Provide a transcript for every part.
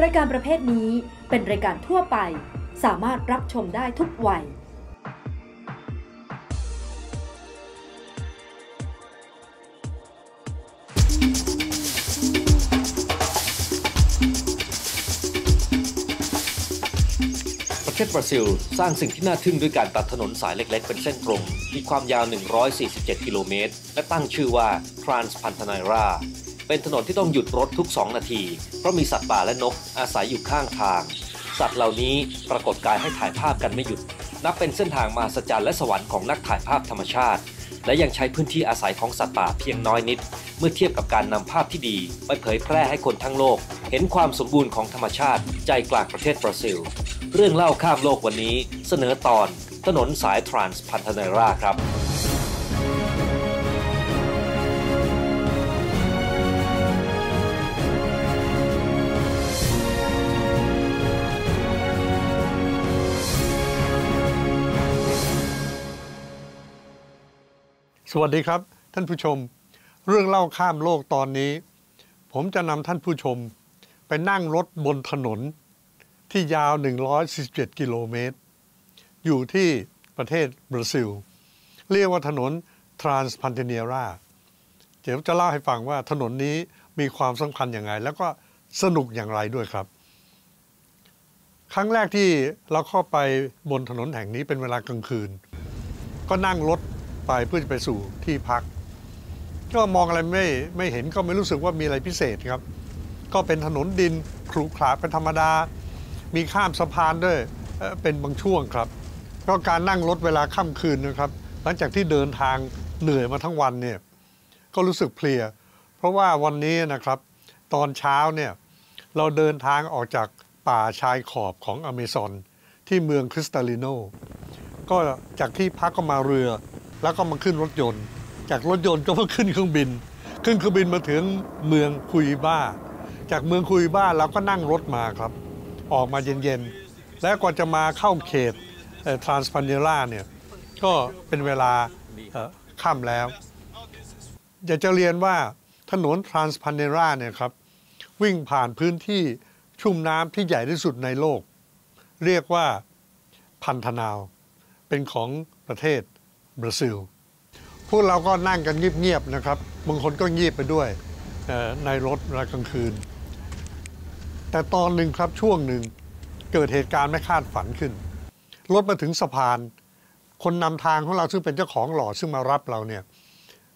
รายการประเภทนี้เป็นรายการทั่วไป สามารถรับชมได้ทุกวัยประเทศบราซิล สร้างสิ่งที่น่าทึ่งด้วยการตัดถนนสายเล็ก ๆ เป็นเส้นตรง มีความยาว 147 กิโลเมตร และตั้งชื่อว่า Transpantaneira เป็นถนนที่ต้องหยุดรถทุก 2 นาที เพราะมีสัตว์ป่าและนกอาศัยอยู่ข้างทาง สัตว์เหล่านี้ปรากฏกายให้ถ่ายภาพกันไม่หยุด นับเป็นเส้นทางมหัศจรรย์และสวรรค์ของนักถ่ายภาพธรรมชาติ และยังใช้พื้นที่อาศัยของสัตว์ป่าเพียงน้อยนิด เมื่อเทียบกับการนำภาพที่ดีไปเผยแพร่ให้คนทั้งโลก เห็นความสมบูรณ์ของธรรมชาติ ใจกลางประเทศบราซิล เรื่องเล่าข้ามโลกวันนี้ เสนอตอน ถนนสายทรานส์พันธเนราครับ สวัสดีครับ ท่านผู้ชม เรื่องเล่าข้ามโลกตอนนี้ ผมจะนำท่านผู้ชม ไปนั่งรถบนถนน ที่ยาว 147 กิโลเมตร อยู่ที่ประเทศบราซิล เรียกว่าถนน Transpantaneira เดี๋ยวจะเล่าให้ฟังว่าถนนนี้มีความสำคัญอย่างไร แล้วก็สนุกอย่างไรด้วยครับ ครั้งแรกที่เราเข้าไปบนถนนแห่งนี้เป็นเวลากลางคืน ก็นั่งรถ ไปเพื่อจะไปสู่ที่พัก ก็มองอะไรไม่ไม่เห็นก็ไม่รู้สึกว่ามีอะไรพิเศษครับ ก็เป็นถนนดินขรุขระเป็นธรรมดา มีข้ามสะพานด้วยเป็นบางช่วงครับ ก็การนั่งรถเวลาค่ำคืนนะครับ หลังจากที่เดินทางเหนื่อยมาทั้งวันเนี่ยก็รู้สึกเพลีย เพราะว่าวันนี้นะครับ ตอนเช้าเนี่ยเราเดินทางออกจากป่าชายขอบของอเมซอนที่เมืองคริสตาลิโน ก็จากที่พักก็มาเรือ แล้วก็มาขึ้นรถยนต์ จากรถยนต์ก็มาขึ้นเครื่องบิน ขึ้นเครื่องบินมาถึงเมืองคุยบ้า จากเมืองคุยบ้าเราก็นั่งรถมาครับ ออกมาเย็นๆ แล้วกว่าจะมาเข้าเขตทรานส์พันเนล่าเนี่ยก็เป็นเวลาค่ำแล้ว อยากจะเรียนว่าถนนทรานส์พันเนล่าเนี่ยครับวิ่งผ่านพื้นที่ชุ่มน้ำที่ใหญ่ที่สุดในโลก เรียกว่าพันธนาว เป็นของประเทศ บราซิล พวกเราก็นั่งกันเงียบๆนะครับ บางคนก็เงียบไปด้วยในรถเวลากลางคืน แต่ตอนหนึ่งครับช่วงหนึ่งเกิดเหตุการณ์ไม่คาดฝันขึ้น รถมาถึงสะพาน คนนำทางของเราซึ่งเป็นเจ้าของหล่อซึ่งมารับเราเนี่ย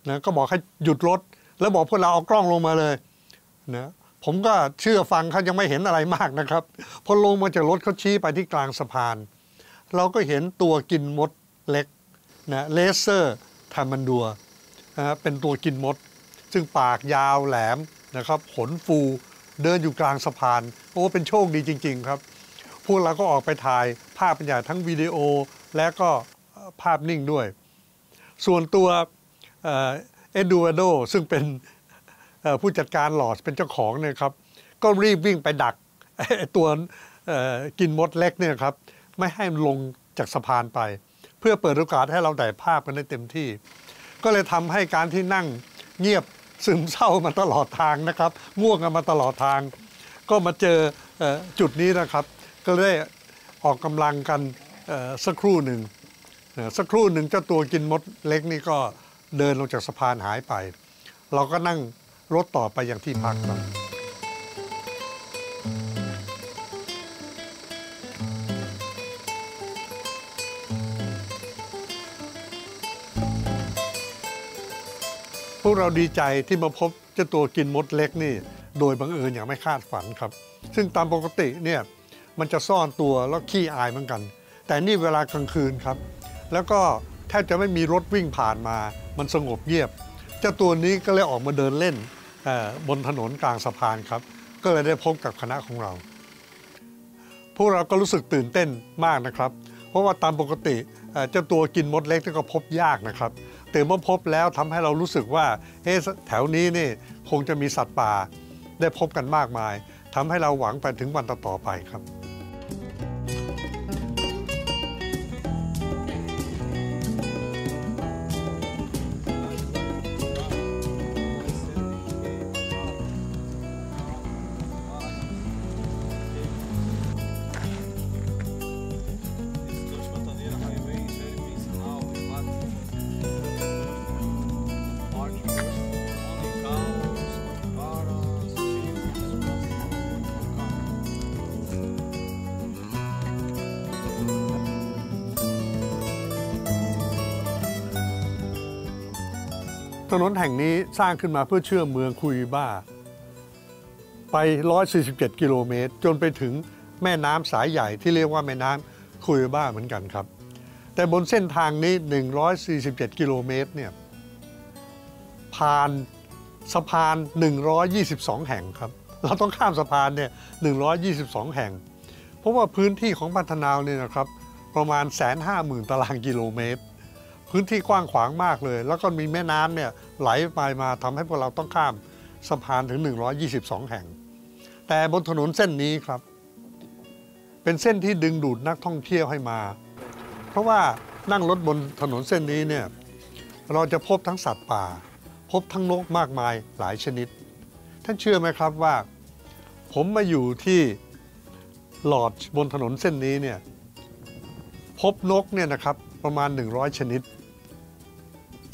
นะก็บอกให้หยุดรถ แล้วบอกพวกเราเอากล้องลงมาเลยนะผมก็เชื่อฟังเขายังไม่เห็นอะไรมากนะครับ พอลงมาจากรถเขาชี้ไปที่กลางสะพาน เราก็เห็นตัวกินมดเล็ก นะเลเซอร์ทามันดัวนะฮะเป็นตัวกินมด ซึ่งปากยาวแหลมนะครับขนฟูเดินอยู่กลางสะพานโอ้เป็นโชคดีจริง ๆ ครับ พวกเราก็ออกไปถ่ายภาพเป็นใหญ่ทั้งวิดีโอและก็ภาพนิ่งด้วย ส่วนตัวเอ็ดูอาโดซึ่งเป็นผู้จัดการหลอดเป็นเจ้าของเนี่ยครับ ก็รีบวิ่งไปดักตัวกินมดเล็กเนี่ยครับ ไม่ให้มันลงจากสะพานไป พื่อเปิดโอกาสให้เราได้ภาพกันได้เต็มที่ ก็เลยทำให้การที่นั่งเงียบซึมเศร้ามาตลอดทางนะครับง่วงกันมาตลอดทาง ก็มาเจอเอจุดนี้นะครับ ก็เลยออกกำลังกันสักครู่หนึ่งสักครู่หนึ่งเจ้าตัวกินมดเล็กนี่ก็เดินลงจากสะพานหายไป เราก็นั่งรถต่อไปอย่างที่พักครับ วกเราดีใจที่มาพบเจ้าตัวกินมดเล็กนี่ โดยบังเอิญอย่างไม่คาดฝันครับ ซึ่งตามปกติเนี่ยมันจะซ่อนตัวแล้วขี้อายเหมือนกัน แต่นี่เวลากลางคืนครับ แล้วก็แทบจะไม่มีรถวิ่งผ่านมา มันสงบเงียบ เจ้าตัวนี้ก็เลยออกมาเดินเล่นบนถนนกลางสะพานครับ ก็เลยได้พบกับคณะของเรา พวกเราก็รู้สึกตื่นเต้นมากนะครับ เพราะว่าตามปกติเจ้าตัวกินมดเล็กนี่ก็พบยากนะครับ ต่เมื่อพบแล้วทำให้เรารู้สึกว่าเอ๊ะแถวนี้นี่คงจะมีสัตว์ป่าได้พบกันมากมายทำให้เราหวังไปถึงวันต่อไปครับ นนแห่งนี้สร้างขึ้นมาเพื่อเชื่อมเมืองคุยบ้า ไป 147 กิโลเมตร จนไปถึงแม่น้ำสายใหญ่ที่เรียกว่าแม่น้ำคุยบ้าเหมือนกันครับ แต่บนเส้นทางนี้ 147 กิโลเมตรเนี่ยผ่านสะพาน 122 แห่งครับ เราต้องข้ามสะพานเนี่ย 122 แห่ง เพราะว่าพื้นที่ของพันธนาวเนี่ยนะครับ ประมาณ150,000ตารางกิโลเมตร พื้นที่กว้างขวางมากเลย แล้วก็มีแม่น้ำเนี่ย ไหลไปมาทำให้พวกเราต้องข้ามสะพานถึง 122 แห่ง แต่บนถนนเส้นนี้ครับ เป็นเส้นที่ดึงดูดนักท่องเที่ยวให้มา เพราะว่านั่งรถบนถนนเส้นนี้เนี่ยเราจะพบทั้งสัตว์ป่า พบทั้งนกมากมายหลายชนิด ท่านเชื่อไหมครับว่า ผมมาอยู่ที่หลอดบนถนนเส้นนี้เนี่ยพบนกเนี่ยนะครับประมาณ 100 ชนิด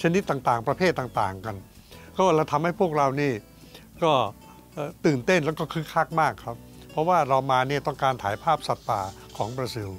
ชนิดต่างๆ ประเภทต่างๆกัน ก็เราทำให้พวกเรานี่ก็ตื่นเต้นแล้วก็คึกคักมากครับ เพราะว่าเรามาเนี่ยต้องการถ่ายภาพสัตว์ป่าของบราซิล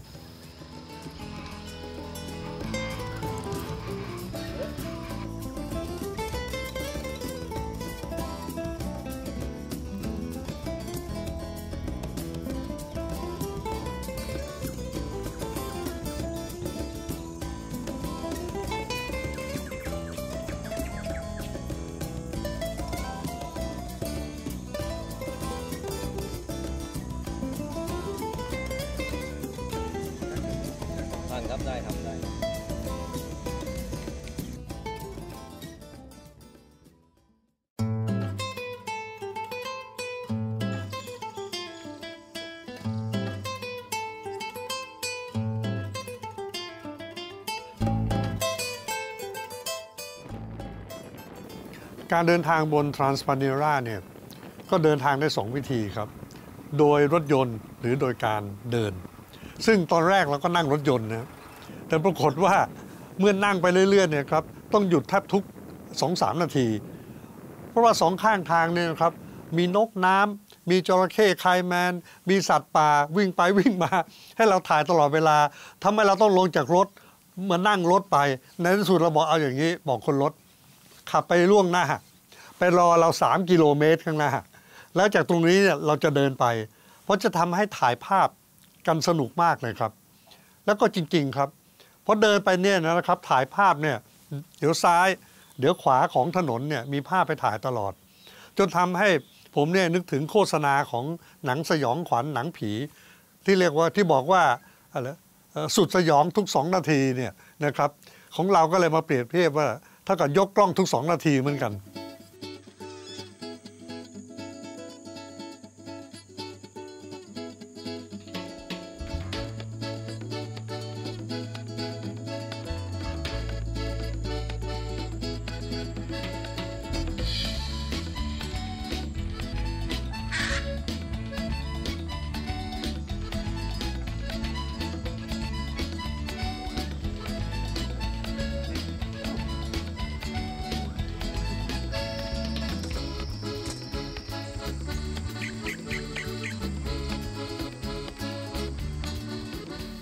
ได้ครับได้การเดินทางบน Transpandera เนี่ยก็เดินทางได้ 2 วิธีครับ โดยรถยนต์หรือโดยการเดิน ซึ่งตอนแรกเราก็นั่งรถยนต์นะ แต่ปรากฏว่าเมื่อนั่งไปเรื่อยๆเนี่ยครับต้องหยุดแทบทุก2-3นาที เพราะว่าสองข้างทางเนี่ยครับมีนกน้ำมีจระเข้ไคแมน มีสัตว์ป่าวิ่งไปวิ่งมา ให้เราถ่ายตลอดเวลาทำให้เราต้องลงจากรถมานั่งรถไป ในที่สุดเราบอกเอาอย่างนี้ บอกคนรถ ขับไปล่วงหน้า ไปรอเรา 3 กิโลเมตรข้างหน้า แล้วจากตรงนี้เนี่ยเราจะเดินไป เพราะจะทำให้ถ่ายภาพกันสนุกมากเลยครับ แล้วก็จริง ๆครับ พอเดินไปเนี่ยนะครับถ่ายภาพเนี่ยเดี๋ยวซ้าย เดี๋ยวขวาของถนนเนี่ยมีภาพไปถ่ายตลอด จนทำให้ผมเนี่ยนึกถึงโฆษณาของหนังสยองขวัญหนังผี ที่เรียกว่าที่บอกว่าอะไรสุดสยองทุกสองนาทีเนี่ยนะครับของเราก็เลยมาเปรียบเทียบว่าเท่ากับยกกล้องทุกสองนาทีเหมือนกัน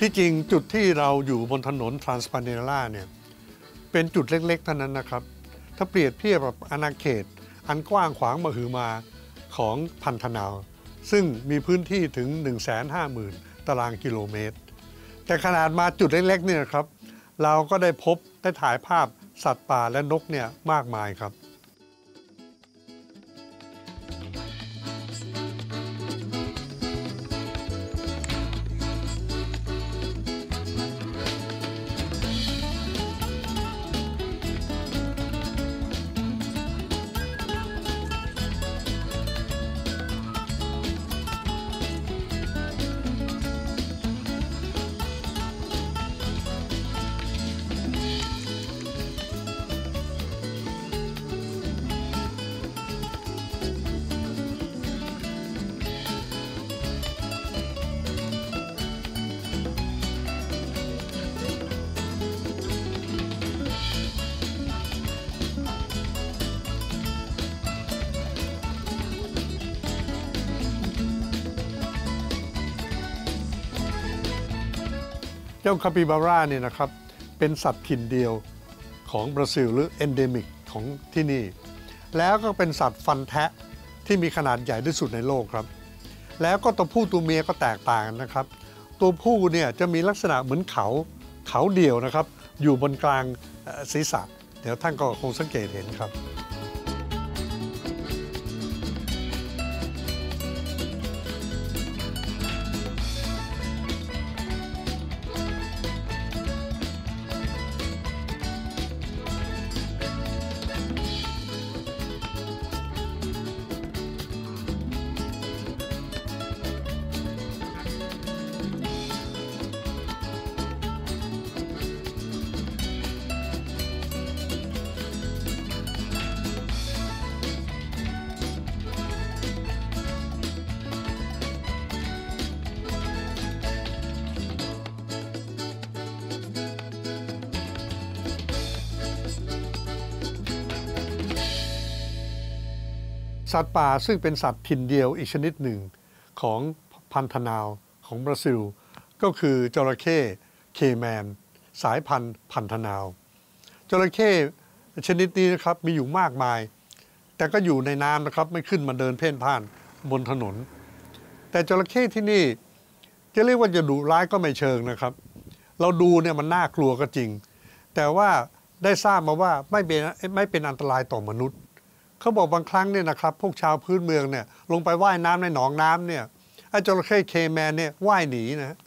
ที่จริงจุดที่เราอยู่บนถนนทรานสปาเนล่าเนี่ยเป็นจุดเล็กๆเท่านั้นนะครับ ถ้าเปรียบเทียบกับอาณาเขต อันกว้างขวางมหึมาของพันธนาว ซึ่งมีพื้นที่ถึง 150,000 ตารางกิโลเมตร แต่ขนาดมาจุดเล็กๆเนี่ยนะครับ เราก็ได้พบได้ถ่ายภาพสัตว์ป่าและนกเนี่ยมากมายครับ จ้าคาปิบาร่าเนี่ยนะครับเป็นสัตว์ถิ่นเดียวของบราซิลหรือ endemic ของที่นี่ แล้วก็เป็นสัตว์ฟันแทะที่มีขนาดใหญ่ที่สุดในโลกครับ แล้วก็ตัวผู้ตัวเมียก็แตกต่างนะครับ ตัวผู้เนี่ยจะมีลักษณะเหมือนเขาเขาเดี่ยวนะครับ อยู่บนกลางศีรษะ เดี๋ยวท่านก็คงสังเกตเห็นครับ สัตว์ป่าซึ่งเป็นสัตว์ถิ่นเดียวอีกชนิดหนึ่งของพันธนาวของบราซิล ก็คือจระเข้เคแมน สายพันธุ์พันธนาวจระเข้ชนิดนี้นะครับมีอยู่มากมาย แต่ก็อยู่ในน้ำนะครับไม่ขึ้นมาเดินเพ่นพ่านบนถนน แต่จระเข้ที่นี่จะเรียกว่าจะดุร้ายก็ไม่เชิงนะครับ เราดูเนี่ยมันน่ากลัวก็จริง แต่ว่าได้ทราบมาว่าไม่เป็นไม่เป็นอันตรายต่อมนุษย์ เขาบอกบางครั้งเนี่ยนะครับพวกชาวพื้นเมืองเนี่ยลงไปว่ายน้ำในหนองน้ำเนี่ยไอ้จระเข้เคแมนเนี่ยว่ายหนีนะ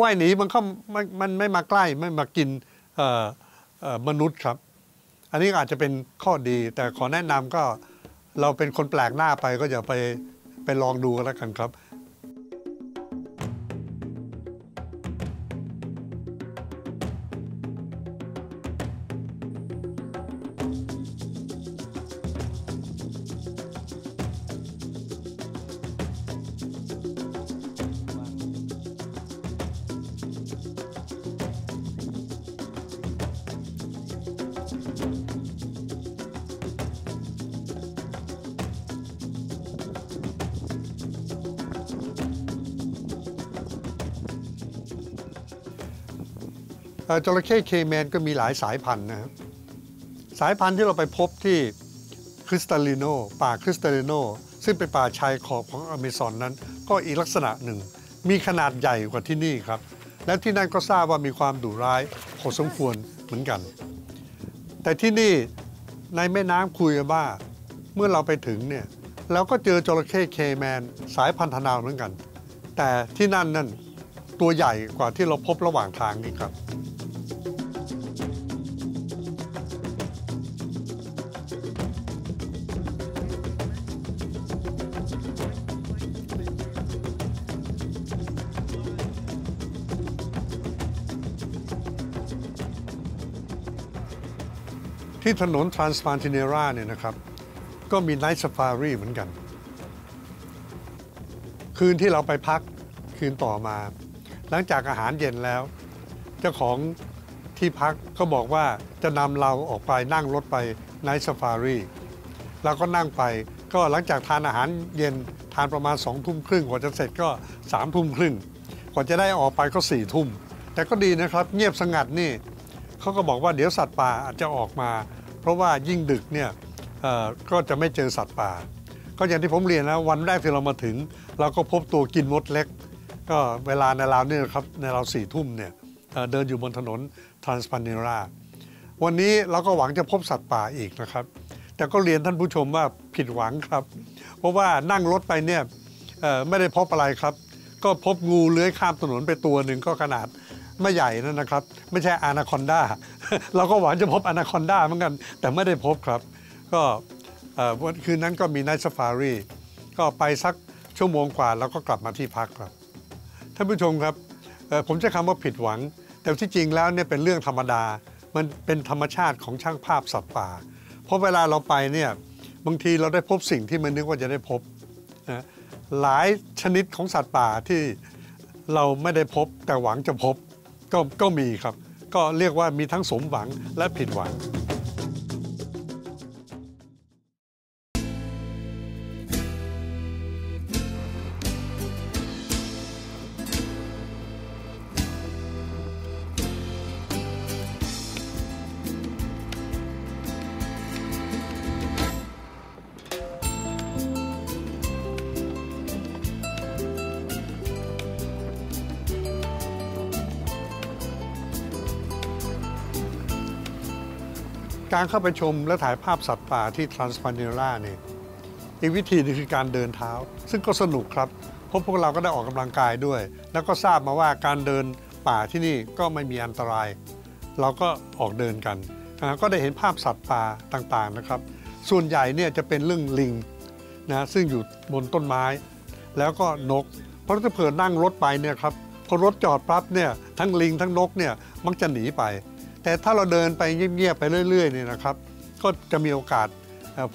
ว่ายหนีมันเข้ามันมันไม่มาใกล้ไม่มากินเอ่อเอ่อมนุษย์ครับ อันนี้อาจจะเป็นข้อดี แต่ขอแนะนำก็เราเป็นคนแปลกหน้าไปก็อย่าไปไปลองดูกันแล้วกันครับ จระเข้เคแมนก็มีหลายสายพันธุ์นะครับสายพันธุ์ที่เราไปพบที่คริสตัลลิโนป่าคริสตัลลิโนซึ่งเป็นป่าชายขอบของอเมซอนนั้น ก็อีกลักษณะหนึ่ง มีขนาดใหญ่กว่าที่นี่ครับ และที่นั่นก็ทราบว่ามีความดุร้ายพอสมควรเหมือนกัน แต่ที่นี่ในแม่น้ำคุยบ้าเมื่อเราไปถึงเนี่ยเราก็เจอจระเข้เคแมนสายพันธุ์นาวเหมือนกัน แต่ที่นั่นนั่นตัวใหญ่กว่าที่เราพบระหว่างทางนี่ครับ ที่ถนนทรานส p านติเนราเนี่ยนะครับ ก็มีไนท์ a ฟารีเหมือนกัน คืนที่เราไปพักคืนต่อมา หลังจากอาหารเย็นแล้ว เจ้าของที่พักก็บอกว่าจะนำเราออกไปนั่งรถไปไนท์ a ฟารีเราก็นั่งไปก็หลังจากทานอาหารเย็นทานประมาณสองทุ่มครึ่งกว่าจะเสร็จก็สามทุ่มครึ่งกว่าจะได้ออกไปก็สี่ทุ่มแต่ก็ดีนะครับ เงียบสงัดนี่เขาก็บอกว่าเดี๋ยวสัตว์ป่าอาจจะออกมา เพราะว่ายิ่งดึกเนี่ยก็จะไม่เจอสัตว์ป่า ก็อย่างที่ผมเรียนนะวันแรกที่เรามาถึง เราก็พบตัวกินมดเล็ก ก็เวลาในราวเนี่ยครับในราวสี่ทุ่มเนี่ยเดินอยู่บนถนนทรานส p านเนราวันนี้เราก็หวังจะพบสัตว์ป่าอีกนะครับ แต่ก็เรียนท่านผู้ชมว่าผิดหวังครับ เพราะว่านั่งรถไปเนี่ยไม่ได้พบอะไรครับ ก็พบงูเลื้อยข้ามถนนไปตัวหนึ่งก็ขนาด ไม่ใหญ่นั่นนะครับ ไม่ใช่อนาคอนดาเราก็หวังจะพบอนาคอนดาเหมือนกัน แต่ไม่ได้พบครับ ก็วันคืนนั้นก็มีไนท์ซ f ฟารีก็ไปสักชั่วโมงกว่าแล้วก็กลับมาที่พักครับท่านผู้ชมครับผมใช้คำว่าผิดหวัง แต่ที่จริงแล้วเนี่ยเป็นเรื่องธรรมดา มันเป็นธรรมชาติของช่างภาพสัตว์ป่า เพราะเวลาเราไปเนี่ยบางทีเราได้พบสิ่งที่มันนึกว่าจะได้พบนะหลายชนิดของสัตว์ป่าที่เราไม่ได้พบแต่หวังจะพบ ก็ก็มีครับ ก็เรียกว่ามีทั้งสมหวังและผิดหวัง การเข้าไปชมและถ่ายภาพสัตว์ป่าที่ทรานสปาเนล่าเนี่ยอีกวิธีหนึงคือการเดินเท้า ซึ่งก็สนุกครับเพราะพวกเราก็ได้ออกกำลังกายด้วย แล้วก็ทราบมาว่าการเดินป่าที่นี่ก็ไม่มีอันตราย เราก็ออกเดินกัน ก็ได้เห็นภาพสัตว์ป่าต่างๆนะครับ ส่วนใหญ่เนี่ยจะเป็นเรื่องลิงนะซึ่งอยู่บนต้นไม้ แล้วก็นก เพราะถ้าเผื่อนั่งรถไปเนี่ยครับพอรถจอดปั๊บเนี่ยทั้งลิงทั้งนกเนี่ยมักจะหนีไป แต่ถ้าเราเดินไปเงียบๆไปเรื่อยๆเนี่ยนะครับ ก็จะมีโอกาส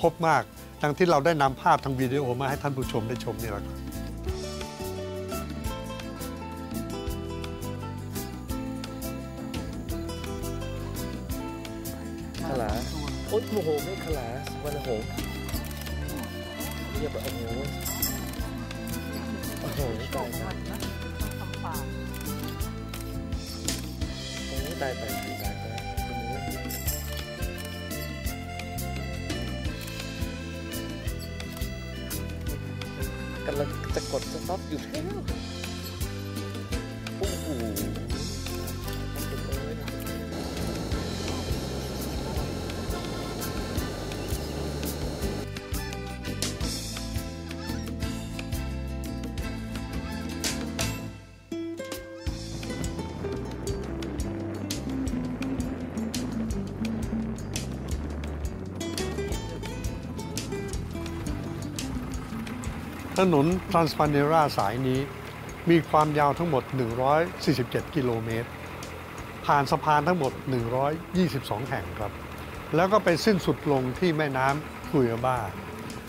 พบมากดังที่เราได้นำภาพทางวิดีโอมาให้ท่านผู้ชมได้ชมนี่แหละครับขลาโอ้ยโมโหไม่ขลาวันโหงเรียบโอ้โหโอ้โหตายตายโอ้ตายตา จะกดสต็อปอยู่แล้ว ถนนทรานสปาเนราสายนี้ มีความยาวทั้งหมด 147 กิโลเมตร ผ่านสะพานทั้งหมด 122 แห่งครับ แล้วก็ไปสิ้นสุดลงที่แม่น้ำคุยบ้า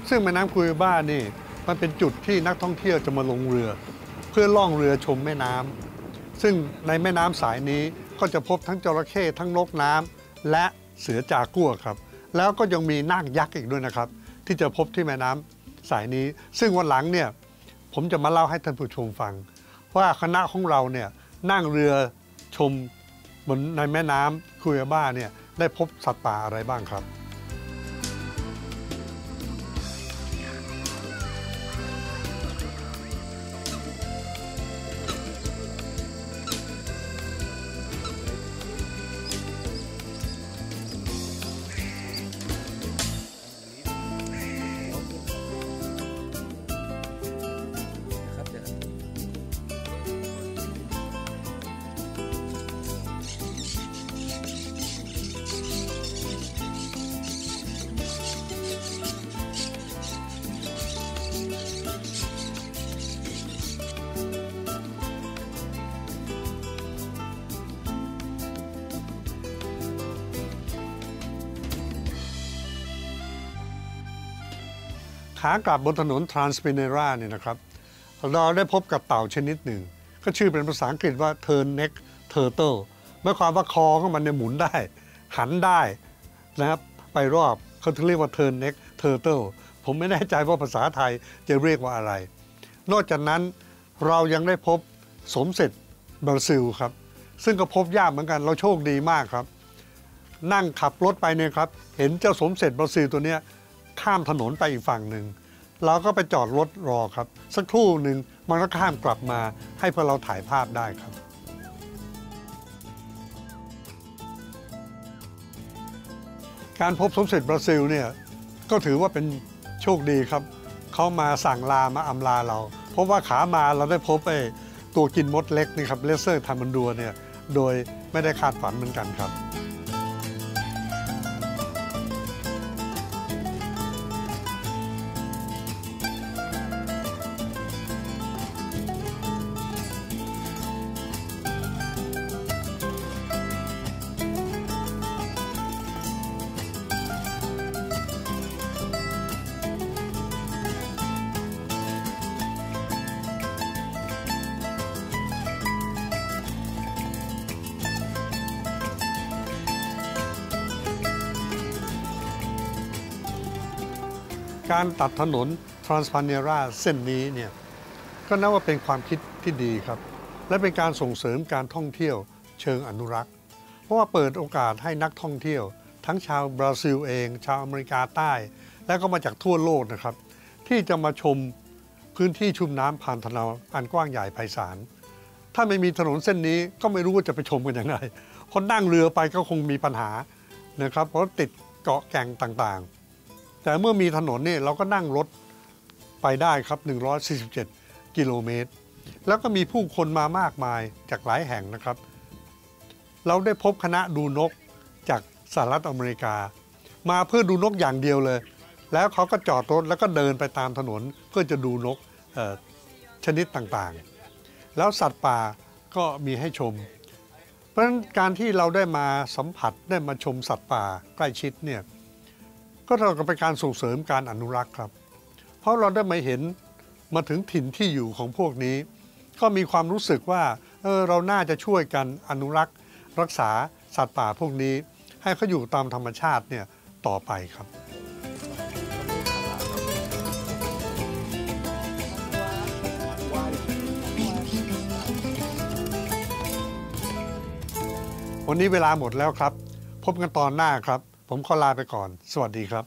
ซึ่งแม่น้ำคุยบ้านี่มันเป็นจุดที่นักท่องเที่ยวจะมาลงเรือ เพื่อล่องเรือชมแม่น้ำซึ่งในแม่น้ำสายนี้ก็จะพบทั้งจระเข้ทั้งนกน้ำและเสือจากัวครับ แล้วก็ยังมีนาคยักษ์อีกด้วยนะครับ ที่จะพบที่แม่น้ำ สายนี้ ซึ่งวันหลังเนี่ยผมจะมาเล่าให้ท่านผู้ชมฟัง ว่าคณะของเราเนี่ยนั่งเรือชมบนในแม่น้ำคุยาบ้าเนี่ยได้พบสัตว์ป่าอะไรบ้างครับ ขากลับบนถนนทรานสเปเนราเนี่ยนะครับ เราได้พบกับเต่าชนิดหนึ่ง ก็ชื่อเป็นภาษาอังกฤษว่า turn neck turtle หมายความว่าคอของมันเนี่ยหมุนได้ หันได้นะครับไปรอบเขาถึงเรียกว่า turn neck turtle ผมไม่แน่ใจว่าภาษาไทยจะเรียกว่าอะไร นอกจากนั้นเรายังได้พบสมเสร็จบราซิลครับ ซึ่งก็พบยากเหมือนกันเราโชคดีมากครับ นั่งขับรถไปเนี่ยครับ เห็นเจ้าสมเสร็จบราซิลตัวเนี้ย ข้ามถนนไปอีกฝั่งหนึ่งเราก็ไปจอดรถรอครับ สักครู่หนึ่งมันก็ข้ามกลับมาให้พวกเราถ่ายภาพได้ครับการพบสมเสร็จบราซิลเนี่ยก็ถือว่าเป็นโชคดีครับ เขามาสั่งลามาอำลาเรา เพราะว่าขามาเราได้พบไอ้ตัวกินมดเล็กนี่ครับเลเซอร์ทามันดัวเนี่ยโดยไม่ได้คาดฝันเหมือนกันครับ การตัดถนนทรานส์พาเนราเส้นนี้เนี่ยก็นับว่าเป็นความคิดที่ดีครับ และเป็นการส่งเสริมการท่องเที่ยวเชิงอนุรักษ์ เพราะว่าเปิดโอกาสให้นักท่องเที่ยว ทั้งชาวบราซิลเอง ชาวอเมริกาใต้ และก็มาจากทั่วโลกนะครับ ที่จะมาชมพื้นที่ชุ่มน้ำผ่านถนนอันกว้างใหญ่ไพศาลถ้าไม่มีถนนเส้นนี้ก็ไม่รู้ว่าจะไปชมกันยังไงคนนั่งเรือไปก็คงมีปัญหานะครับเพราะติดเกาะแก่งต่าง แต่เมื่อมีถนนเนี่ยเราก็นั่งรถไปได้ครับ 147 กิโลเมตร แล้วก็มีผู้คนมามากมายจากหลายแห่งนะครับ เราได้พบคณะดูนกจากสหรัฐอเมริกา มาเพื่อดูนกอย่างเดียวเลย แล้วเขาก็จอดรถแล้วก็เดินไปตามถนนเพื่อจะดูนกชนิดต่างๆ แล้วสัตว์ป่าก็มีให้ชม เพราะฉะนั้นการที่เราได้มาสัมผัสได้มาชมสัตว์ป่าใกล้ชิดเนี่ย ก็เท่ากับเป็นการส่งเสริมการอนุรักษ์ครับ เพราะเราได้มาเห็นมาถึงถิ่นที่อยู่ของพวกนี้ ก็มีความรู้สึกว่าเออเราน่าจะช่วยกันอนุรักษ์ รักษาสัตว์ป่าพวกนี้ ให้เขาอยู่ตามธรรมชาติเนี่ยต่อไปครับวันนี้เวลาหมดแล้วครับ พบกันตอนหน้าครับ ผมขอลาไปก่อน สวัสดีครับ